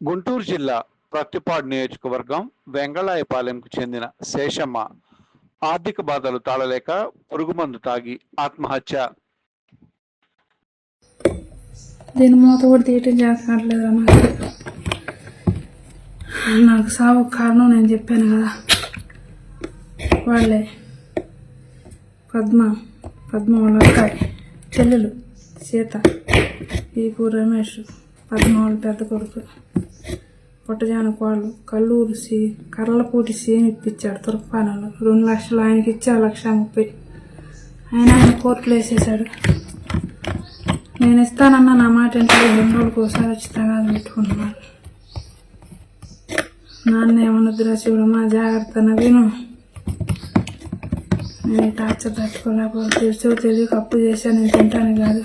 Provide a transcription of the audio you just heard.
గుంటూరు జిల్లా ప్రత్తిపాడు నియోజకవర్గం వెంగళాయపాలెంకు చెందిన శేషమ్మ ఆర్థిక బాధలు తాళలేక పురుగుమందు తాగి ఆత్మహత్య. దీని మూత కూడా తీయటం చేస్తట్లేదు నాకు. నాకు సావు కారణం నేను చెప్పాను కదా. వాళ్ళే పద్మ పద్మ వాళ్ళ అక్కాయి చెల్లెలు సీత ఈపు రమేష్ పద్మ వాళ్ళ పెద్ద కొడుకు. పుట్టజానకోళ్ళు కల్లూరు సీ కర్లపూటి సీన్ ఇప్పించాడు తురపాలలో రెండు లక్షలు ఆయనకి ఇచ్చాడు లక్ష ముప్పై. ఆయన ఆయన కోర్టులో వేసేసాడు నేను ఇస్తానన్న నా మాట అంటే రెండు రోజులకు ఒకసారి వచ్చి తగాదు పెట్టుకున్నాను నాన్న ఏమన్నదిరా శివుడమ్మా జాగ్రత్త నవీను నేను టార్చర్ తట్టుకోలేకపోతే తెలుసో తెలియక అప్పు చేశాను నేను తింటాను కాదు.